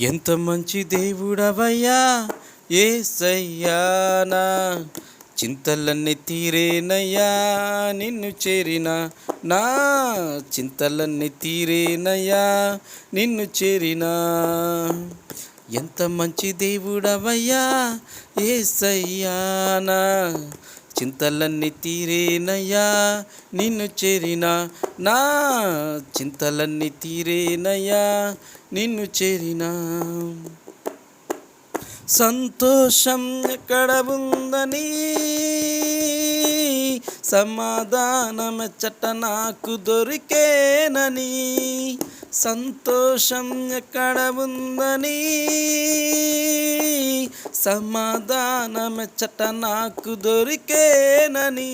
ఎంత మంచి దేవుడవయ్యా ఏసయ్యానా? చింతలన్నీ తీరేనయ్యా నిన్ను చేరిన నా చింతలన్నీ తీరేనయ్యా నిన్ను చేరిన. ఎంత మంచి దేవుడవయ్యా ఏసయ్యానా? చింతలన్నీ తీరేనయ్యా నిన్ను చేరిన నా. చింతలన్నీ తీరేనయ్యా నిన్ను చేరిన. సంతోషం ఎక్కడ ఉందని? సమాధానమెచ్చట నాకు దొరికేనని? సంతోషం ఎక్కడ ఉందని? సమాధానమెచ్చట నాకు దొరికేనని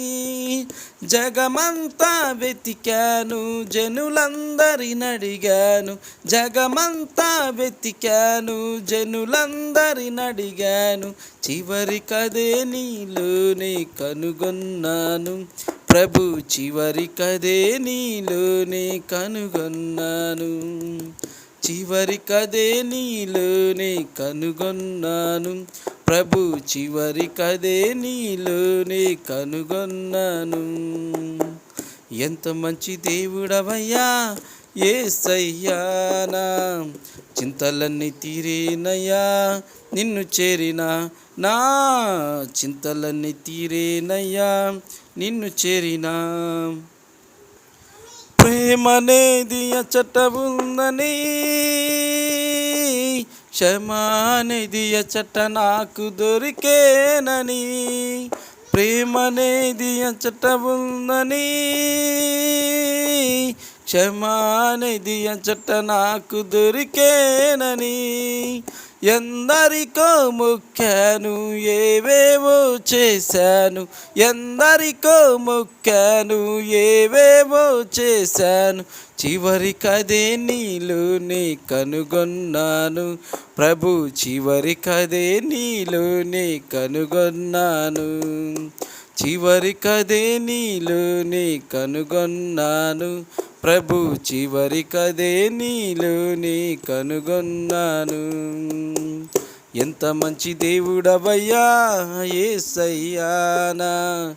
జగమంతా వెతికాను జనులందరిని అడిగాను జగమంతా వెతికాను జనులందరిని అడిగాను చివరికదే నీలోనే కనుగొన్నాను. ప్రభు చివరి కదే నీలోనే కనుగొన్నాను. చివరి కదే నీలోనే కనుగొన్నాను. ప్రభు చివరి కదే నీలోనే కనుగొన్నాను. ఎంత మంచి దేవుడవయ్యా ఏ సయ్యానా చింతలన్నీ తీరేనయ్యా నిన్ను చేరిన నా చింతలన్నీ తీరేనయ్యా నిన్ను చేరినా ప్రేమనేది అచ్చట ఉందని క్షమానేది అచ్చట నాకు దొరికేనని ప్రేమనేది అచ్చట ఉందని క్షమానేది అచ్చట నాకు దొరికేనని ఎందరికో మొక్కాను ఏవేవో చేశాను. ఎందరికో మొక్కాను ఏవేవో చేశాను. చివరికదే నీలోనే కనుగొన్నాను. ప్రభు చివరికదే నీలోనే కనుగొన్నాను. చివరికదే నీలోనే కనుగొన్నాను. ప్రభు చివరి కదే నీలోనే కనుగొన్నాను. ఎంత మంచి దేవుడవయ్యా ఏసయ్యానా.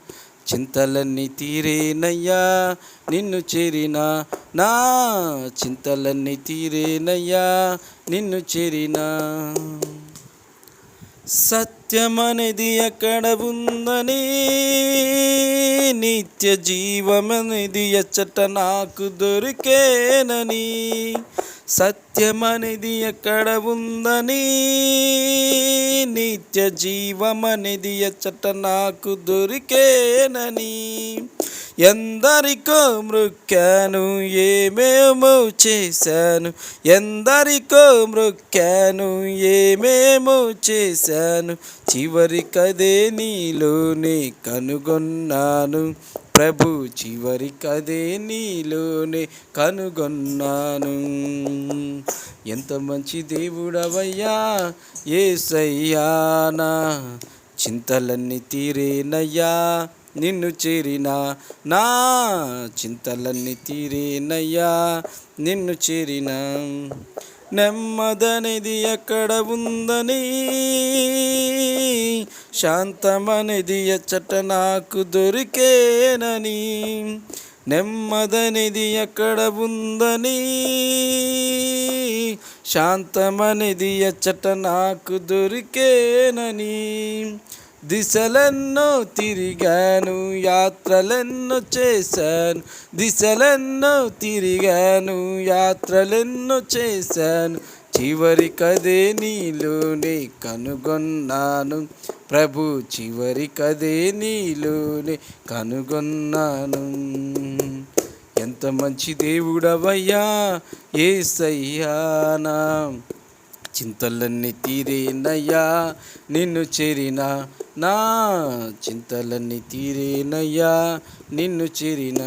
చింతలన్నీ తీరేనయ్యా నిన్ను చేరిన నా. చింతలన్నీ తీరేనయ్యా నిన్ను చేరినా. సత్యమనేది ఎక్కడ ఉందని నిత్య జీవమనేది ఎచ్చట నాకు దొరికేనని. సత్యమనేది ఎక్కడ ఉందని నిత్య జీవమనేది ఎచ్చట నాకు దొరికేనని. ఎందరికో మృక్కాను ఏమేమో చేశాను ఎందరికో మృక్కాను ఏమేమో చేశాను చివరికదే నీలోనే కనుగొన్నాను. ప్రభు చివరికదే నీలోనే కనుగొన్నాను. ఎంత మంచి దేవుడవయ్యా ఏసయ్యానా. చింతలన్నీ తీరేనయ్యా నిన్ను చేరిన నా చింతలన్నీ తీరేనయ్యా నిన్ను చేరిన. నెమ్మదనేది ఎక్కడ ఉందని శాంతమనిది ఎచ్చట నాకు దొరికేనని నెమ్మదనిది ఎక్కడ ఉందని. శాంతమనిది ఎచ్చట నాకు దొరికేనని దిశలెన్నో తిరిగాను యాత్రలెన్నో చేశాను. దిశలెన్నో తిరిగాను యాత్రలెన్నో చేశాను. చివరికదే నీలోనే కనుగొన్నాను. ప్రభు చివరికదే నీలోనే కనుగొన్నాను. ఎంత మంచి దేవుడవయ్యా ఏ సయ్యానా చింతలన్నీ తీరేనయ్యా నిన్ను చేరిన నా. చింతలన్నీ తీరేనయ్యా నిన్ను చేరిన.